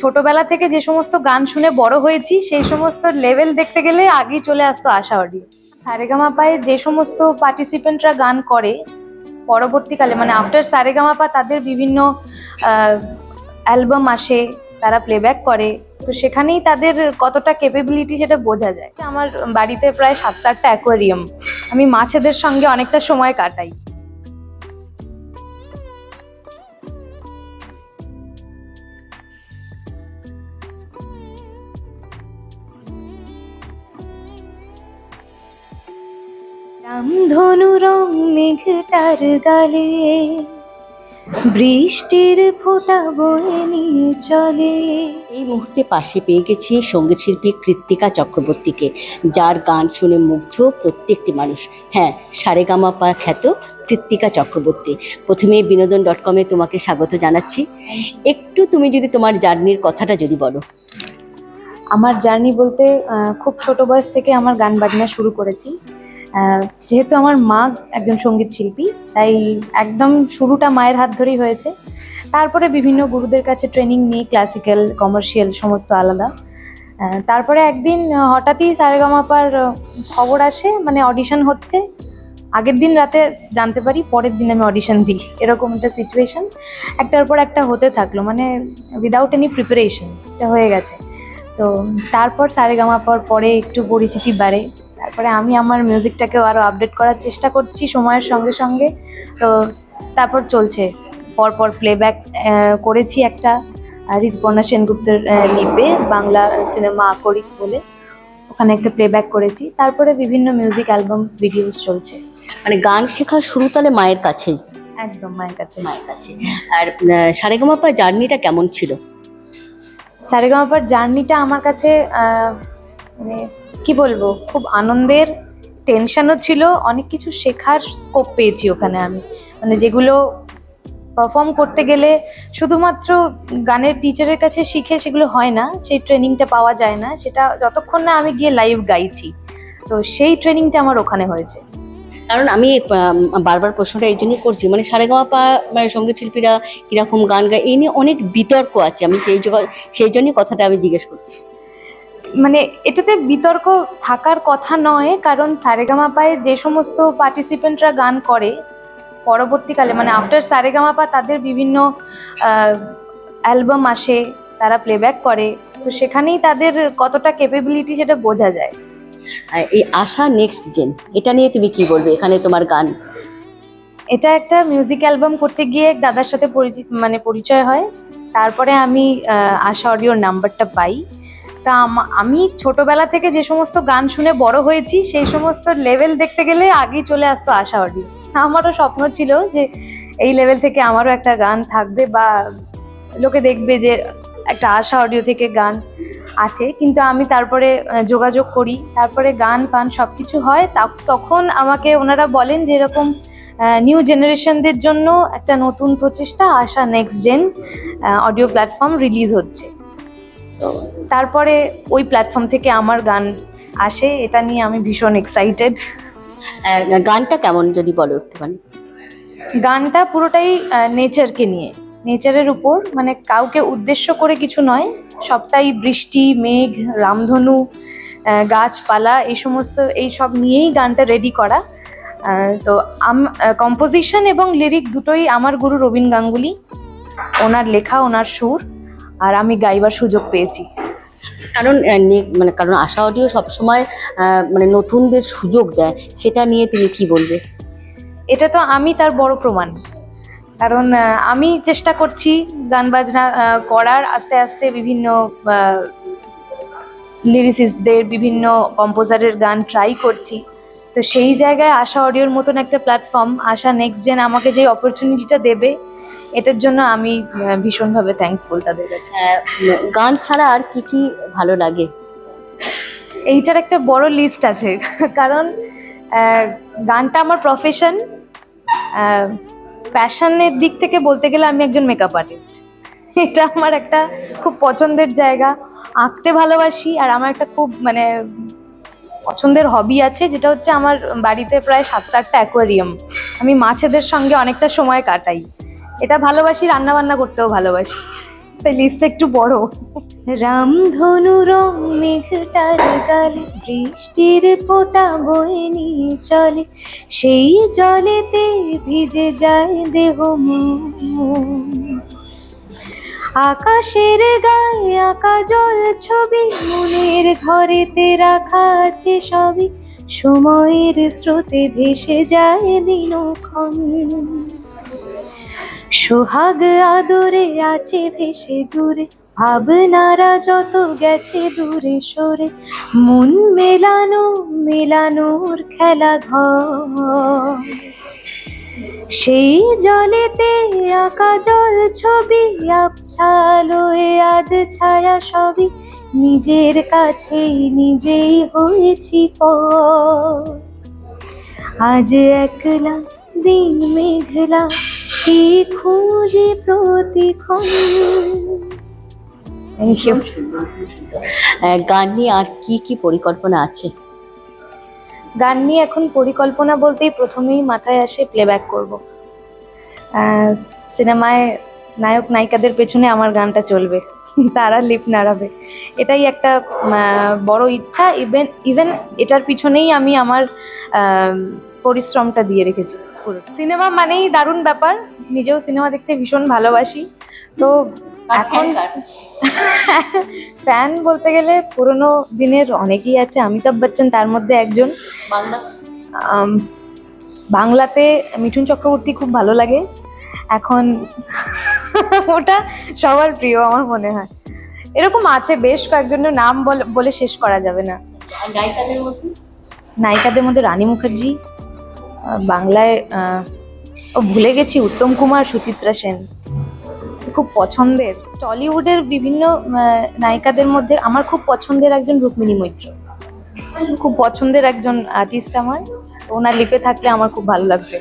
ছোটবেলা থেকে যে সমস্ত গান শুনে বড় হয়েছি, সেই সমস্ত লেভেল দেখতে গেলে আগেই চলে আসতো আশা অডিও। সারেগামাপায় যে সমস্ত পার্টিসিপেন্টরা গান করে, পরবর্তীকালে মানে আফটার সারেগামাপা তাদের বিভিন্ন অ্যালবাম আসে, তারা প্লেব্যাক করে। তো সেখানেই তাদের কতটা ক্যাপেবিলিটি সেটা বোঝা যায়। আমার বাড়িতে প্রায় সাত আটটা অ্যাকোয়ারিয়াম আমি মাছেদের সঙ্গে অনেকটা সময় কাটাই। রামধনু রং মেঘটার গালে বৃষ্টির ফোঁটা বয়ে নিয়ে চলে। এই মুহূর্তে পাশে পেয়ে গেছি সংগীত শিল্পী কৃত্তিকা চক্রবর্তীকে যার গান শুনে মুগ্ধ প্রত্যেকটি মানুষ। হ্যাঁ সারেগামাপা খ্যাত কৃত্তিকা চক্রবর্তী। প্রথমে বিনোদন ডট কমে তোমাকে স্বাগত জানাচ্ছি। একটু তুমি যদি তোমার জার্নির কথাটা যদি বলো। আমার জার্নি বলতে খুব ছোট বয়স থেকে আমার গান বাজনা শুরু করেছি। যেহেতু আমার মা একজন সংগীত শিল্পী, তাই একদম শুরুটা মায়ের হাত ধরেই হয়েছে। তারপরে বিভিন্ন গুরুদের কাছে ট্রেনিং নিই ক্লাসিক্যাল কমার্শিয়াল সমস্ত আলাদা। তারপরে একদিন হঠাৎই সারেগামাপার খবর আসে মানে অডিশন হচ্ছে। আগের দিন রাতে জানতে পারি, পরের দিন আমি অডিশন দিই। এরকম একটা সিচুয়েশন একটার পর একটা হতে থাকল মানে উইদাউট এনি প্রিপারেশন এটা হয়ে গেছে। তো তারপর সারেগামাপার পরে একটু পরিচিতি বাড়ে। তারপরে আমি আমার মিউজিকটাকেও আরও আপডেট করার চেষ্টা করছি সময়ের সঙ্গে সঙ্গে। তো তারপর চলছে। পরপর প্লেব্যাক করেছি একটা ঋতুপর্ণা সেনগুপ্তের লিপে বাংলা সিনেমা আকরিক বলে। ওখানে একটা প্লেব্যাক করেছি। তারপরে বিভিন্ন মিউজিক অ্যালবাম ভিডিওস চলছে। মানে গান শেখার শুরু তাহলে মায়ের কাছেই? একদম মায়ের কাছে। মায়ের কাছে। আর আহ, সারেগামাপা জার্নিটা কেমন ছিল? সারেগামাপার জার্নিটা আমার কাছে মানে কি বলব, খুব আনন্দের টেনশনও ছিল, অনেক কিছু শেখার স্কোপ পেয়েছি ওখানে আমি। মানে যেগুলো পারফর্ম করতে গেলে শুধুমাত্র গানের টিচারের কাছে শিখে সেগুলো হয় না, সেই ট্রেনিংটা পাওয়া যায় না, সেটা যতক্ষণ না আমি গিয়ে লাইভ গাইছি। তো সেই ট্রেনিংটা আমার ওখানে হয়েছে। কারণ আমি বারবার প্রশ্নটা এই জন্যই করছি মানে সারেগামাপা মানে সংগীত শিল্পীরা কীরকম গান গায়, এই নিয়ে অনেক বিতর্ক আছে, আমি সেই সেই জন্যই কথাটা আমি জিজ্ঞেস করছি। মানে এটাতে বিতর্ক থাকার কথা নয় কারণ সারেগামাপায় যে সমস্ত পার্টিসিপেন্টরা গান করে পরবর্তীকালে মানে আফটার সারেগামাপা তাদের বিভিন্ন অ্যালবাম আসে তারা প্লেব্যাক করে তো সেখানেই তাদের কতটা ক্যাপেবিলিটি সেটা বোঝা যায়। এই আশা নেক্সট জেন এটা নিয়ে তুমি কি বলবে? এখানে তোমার গান। এটা একটা মিউজিক অ্যালবাম করতে গিয়ে দাদার সাথে পরিচিত মানে পরিচয় হয়। তারপরে আমি আশা অডিওর নাম্বারটা পাই। তা আম- ছোটবেলা থেকে যে সমস্ত গান শুনে বড় হয়েছি, সেই সমস্ত লেভেল দেখতে গেলে আগেই চলে আসতো আশা অডিও আমারও স্বপ্ন ছিল যে এই লেভেল থেকে আমারও একটা গান থাকবে বা লোকে দেখবে যে একটা আশা অডিও থেকে গান আছে। কিন্তু আমি তারপরে যোগাযোগ করি, তারপরে গান পান সব কিছু হয় তখন আমাকে ওনারা বলেন যে এরকম নিউ জেনারেশনদের জন্য একটা নতুন প্রচেষ্টা, আশা next gen audio platform release হচ্ছে। তো তারপরে ওই প্ল্যাটফর্ম থেকে আমার গান আসে এটা নিয়ে আমি ভীষণ এক্সাইটেড গানটা কেমন যদি বলো একটুখানি? গানটা পুরোটাই নেচারকে নিয়ে। নেচারের উপর মানে কাউকে উদ্দেশ্য করে কিছু নয় সবটাই বৃষ্টি মেঘ রামধনু গাছপালা এই সমস্ত এই সব নিয়েই গানটা রেডি করা। তো কম্পোজিশন এবং লিরিক দুটোই আমার গুরু রবীন গাঙ্গুলি। ওনার লেখা ওনার সুর। আর আমি গাইবার সুযোগ পেয়েছি। কারণ মানে কারণ আশা অডিও সবসময় মানে নতুনদের সুযোগ দেয়। সেটা নিয়ে তুমি কি বলবে? এটা তো আমি তার বড় প্রমাণ। কারণ আমি চেষ্টা করছি গান বাজনা করার। আস্তে আস্তে বিভিন্ন লিরিসিসদের বিভিন্ন কম্পোজারের গান ট্রাই করছি। তো সেই জায়গায় আশা অডিওর মতন একটা প্ল্যাটফর্ম আশা নেক্সট জেন আমাকে যে অপরচুনিটিটা দেবে এটার জন্য আমি ভীষণভাবে থ্যাঙ্কফুল তাদের কাছে। গান ছাড়া আর কি কি ভালো লাগে? এইটার একটা বড় লিস্ট আছে কারণ গানটা আমার প্রফেশন প্যাশনের দিক থেকে বলতে গেলে আমি একজন মেকআপ আর্টিস্ট এটা আমার একটা খুব পছন্দের জায়গা। আঁকতে ভালোবাসি আর আমার একটা খুব মানে পছন্দের হবি আছে যেটা হচ্ছে আমার বাড়িতে প্রায় সাতটা আটটা অ্যাকোয়ারিয়াম আমি মাছেদের সঙ্গে অনেকটা সময় কাটাই। এটা ভালোবাসি রান্না বান্না করতেও ভালোবাসি। তাই লিস্টটা একটু বড়। রামধনু রং মেঘটার গালে, বৃষ্টির ফোঁটা বয়ে নিয়ে চলে। সেই জলেতে ভিজে যায় দেহ আকাশের গায়ে আঁকা জল ছবি, মনের ঘরেতে রাখা আছে সবই। সময়ের স্রোতে ভেসে যায় দিনক্ষণ। সোহাগ আদরে আছে ভেসে দূরে, ভাবনারা যত গেছে দূরে সরে। মন মেলানো, মেলানোর খেলা ঘর। সেই জলেতে আঁকা জল ছবি আবছালোয় আদ ছায়া সবই নিজের কাছেই, নিজেই হয়েছি পর। আজ একলা, দিন মেঘলা কি খুঁজি প্রতিক্ষণ? গান নিয়ে আর কি কি পরিকল্পনা আছে? গান নিয়ে এখন পরিকল্পনা বলতেই প্রথমেই মাথায় আসে প্লেব্যাক করব। সিনেমায় নায়ক নায়িকাদের পেছনে আমার গানটা চলবে। তারা লিপ নাড়াবে। এটাই একটা বড় ইচ্ছা। ইভেন ইভেন এটার পিছনেই আমি আমার পরিশ্রমটা দিয়ে রেখেছি। সিনেমা মানেই দারুণ ব্যাপার। নিজেও সিনেমা দেখতে ভীষণ ভালোবাসি। তো এখন ফ্যান বলতে গেলে পুরোনো দিনের অনেকেই আছে। অমিতাভ বচ্চন তার মধ্যে একজন। বাংলাতে মিঠুন চক্রবর্তী খুব ভালো লাগে। এখন ওটা সবার প্রিয় আমার মনে হয়। এরকম আছে বেশ কয়েকজনের নাম বল- শেষ করা যাবে না। আর গায়িকাদের মধ্যে? নায়িকাদের মধ্যে রানী মুখার্জি বাংলায় ও ভুলে গেছি, উত্তম কুমার সুচিত্রা সেন। খুব পছন্দের। টলিউডের বিভিন্ন নায়িকাদের মধ্যে আমার খুব পছন্দের একজন রুক্মিণী মৈত্র। খুব পছন্দের একজন আর্টিস্ট আমার। ওনার লিপে থাকলে আমার খুব ভালো লাগবে।